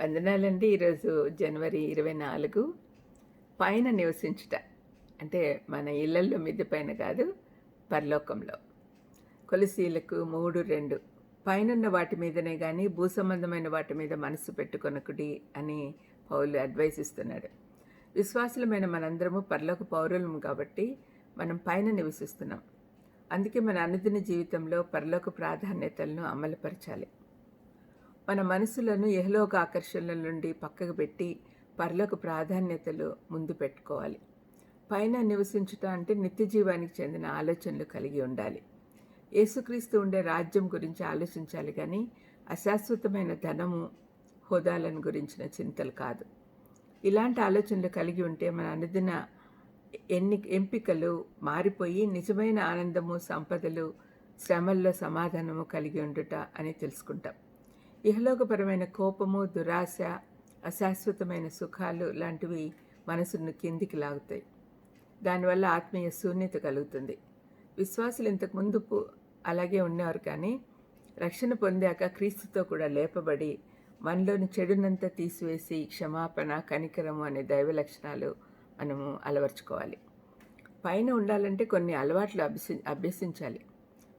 వందనాలండి ఈరోజు జనవరి ఇరవై నాలుగు. పైన నివసించుట. అంటే మన ఇళ్ళల్లో మిద్దె పైన కాదు పరలోకంలో. కొలసీలకు మూడు రెండు. పైనున్న వాటి మీదనే కానీ భూ సంబంధమైన వాటి మీద మనసు పెట్టుకొనకుడి అని పౌలు అడ్వైస్ ఇస్తున్నాడు. విశ్వాసులమైన మనందరము పరలోక పౌరులం కాబట్టి మనం పైన నివసిస్తున్నాం. అందుకే మన అనుదిన జీవితంలో పరలోక ప్రాధాన్యతలను అమలుపరచాలి. మన మనసులను యహలోక ఆకర్షణల నుండి పక్కకు పెట్టి పరలోక ప్రాధాన్యతలు ముందు పెట్టుకోవాలి. పైన నివసించుట అంటే నిత్య జీవానికి చెందిన ఆలోచనలు కలిగి ఉండాలి. యేసుక్రీస్తు ఉండే రాజ్యం గురించి ఆలోచించాలి కానీ అశాశ్వతమైన ధనము హోదాలను గురించిన చింతలు కాదు. ఇలాంటి ఆలోచనలు కలిగి ఉంటే మన అనుదిన ఎన్ని ఎంపికలు మారిపోయి నిజమైన ఆనందము సంపదలు శ్రమల్లో సమాధానము కలిగి ఉండుట అని తెలుసుకుంటాం. ఇహలోకపరమైన కోపము దురాశ అశాశ్వతమైన సుఖాలు లాంటివి మనసును కిందికి లాగుతాయి. దానివల్ల ఆత్మీయ శూన్యత కలుగుతుంది. విశ్వాసులు ఇంతకు ముందు అలాగే ఉన్నారు కానీ రక్షణ పొందాక క్రీస్తుతో కూడా లేపబడి మనలోని చెడునంతా తీసివేసి క్షమాపణ కనికరము అనే దైవ లక్షణాలు మనము అలవర్చుకోవాలి. పైన ఉండాలంటే కొన్ని అలవాట్లు అభ్యసి అభ్యసించాలి.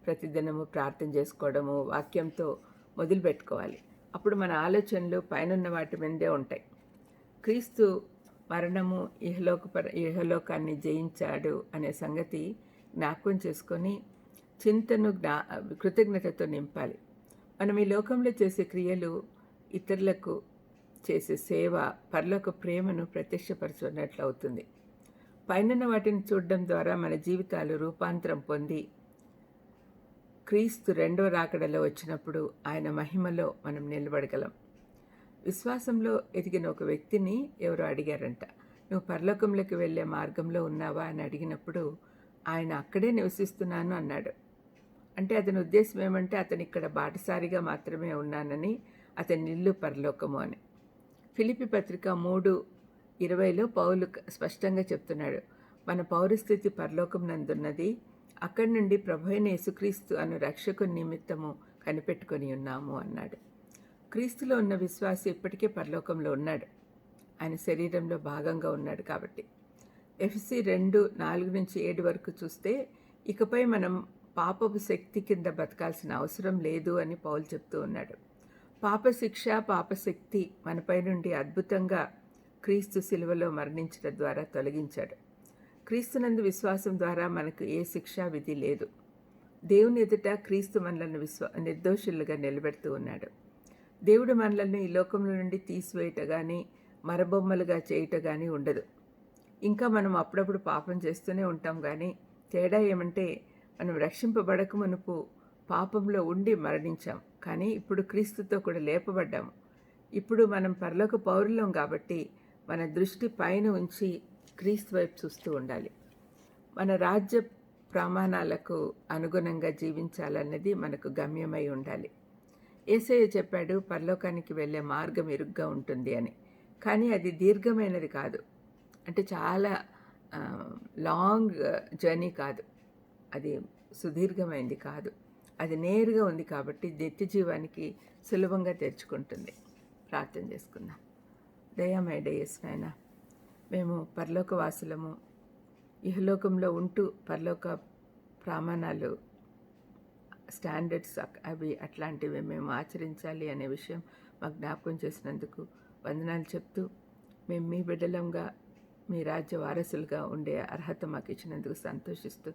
ప్రతిదినము ప్రార్థన చేసుకోవడము వాక్యంతో మొదలుపెట్టుకోవాలి. అప్పుడు మన ఆలోచనలు పైనున్న వాటి మీదే ఉంటాయి. క్రీస్తు మరణము ఇహలోక పర ఇహలోకాన్ని జయించాడు అనే సంగతి జ్ఞాపకం చేసుకొని చింతను జ్ఞా కృతజ్ఞతతో నింపాలి. మనం ఈ లోకంలో చేసే క్రియలు ఇతరులకు చేసే సేవ పరలోక ప్రేమను ప్రత్యక్షపరచున్నట్లు అవుతుంది. పైనన్న వాటిని చూడడం ద్వారా మన జీవితాలు రూపాంతరం పొంది క్రీస్తు రెండో రాకడలో వచ్చినప్పుడు ఆయన మహిమలో మనం నిలబడగలం. విశ్వాసంలో ఎదిగిన ఒక వ్యక్తిని ఎవరో అడిగారంట. నువ్వు పరలోకంలోకి వెళ్ళే మార్గంలో ఉన్నావా? అని అడిగినప్పుడు ఆయన అక్కడే నివసిస్తున్నాను అన్నాడు. అంటే అతని ఉద్దేశం ఏమంటే అతను ఇక్కడ బాటసారిగా మాత్రమే ఉన్నానని అతని ఇల్లు పరలోకము అని. ఫిలిపి పత్రిక మూడు ఇరవైలో పౌలు స్పష్టంగా చెప్తున్నాడు. మన పౌరస్థితి పరలోకం నందున్నది. అక్కడి నుండి ప్రభు యేసుక్రీస్తు అను రక్షకుని నిమిత్తము కనిపెట్టుకొని ఉన్నాము అన్నాడు. క్రీస్తులో ఉన్న విశ్వాసి ఇప్పటికే పరలోకంలో ఉన్నాడు. ఆయన శరీరంలో భాగంగా ఉన్నాడు కాబట్టి. ఎఫ్సి రెండు నాలుగు నుంచి ఏడు వరకు చూస్తే ఇకపై మనం పాపపు శక్తి కింద బతకాల్సిన అవసరం లేదు అని పౌలు చెప్తూ ఉన్నాడు. పాపశిక్ష పాపశక్తి మనపై నుండి అద్భుతంగా క్రీస్తు శిలువలో మరణించడం ద్వారా తొలగించాడు. క్రీస్తునందు విశ్వాసం ద్వారా మనకు ఏ శిక్షా విధి లేదు. దేవుని ఎదుట క్రీస్తు మనలను విశ్వ నిర్దోషులుగా నిలబెడుతూ ఉన్నాడు. దేవుడు మనలను ఈ లోకంలో నుండి తీసివేయట కానీ మరబొమ్మలుగా చేయట కానీ ఉండదు. ఇంకా మనం అప్పుడప్పుడు పాపం చేస్తూనే ఉంటాం కానీ తేడా ఏమంటే మనం రక్షింపబడక మునుపు పాపంలో ఉండి మరణించాం. కానీ ఇప్పుడు క్రీస్తుతో కూడా లేపబడ్డాము. ఇప్పుడు మనం పరలోక పౌరులం కాబట్టి మన దృష్టి పైన ఉంచి క్రీస్తు వైపు చూస్తూ ఉండాలి. మన రాజ్య ప్రమాణాలకు అనుగుణంగా జీవించాలన్నది మనకు గమ్యమై ఉండాలి. ఏసయ్య చెప్పాడు పరలోకానికి వెళ్ళే మార్గం ఇరుగ్గా ఉంటుంది అని. కానీ అది దీర్ఘమైనది కాదు. అంటే చాలా లాంగ్ జర్నీ కాదు. అది సుదీర్ఘమైంది కాదు. అది నేరుగా ఉంది కాబట్టి నిత్య జీవానికి సులభంగా తెరుచుకుంటుంది. ప్రార్థన చేసుకుందాం. దయామయ ఎస్ నాయనా మేము పరలోకవాసులము. ఇహలోకంలో ఉంటూ పరలోక ప్రమాణాలు స్టాండర్డ్స్ అక్- అవి అట్లాంటివి మేము ఆచరించాలి అనే విషయం మాకు జ్ఞాపకం చేసినందుకు వందనాలు చెప్తూ మేము మీ బిడ్డలంగా మీ రాజ్య వారసులుగా ఉండే అర్హత మాకు ఇచ్చినందుకు సంతోషిస్తూ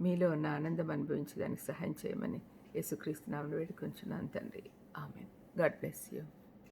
మీలో ఉన్న ఆనందం అనుభవించడానికి సహాయం చేయమని యేసుక్రీస్తు నామను వేడుకుంటున్నాను తండ్రి. ఆమె గాడ్ బ్లెస్ యూ.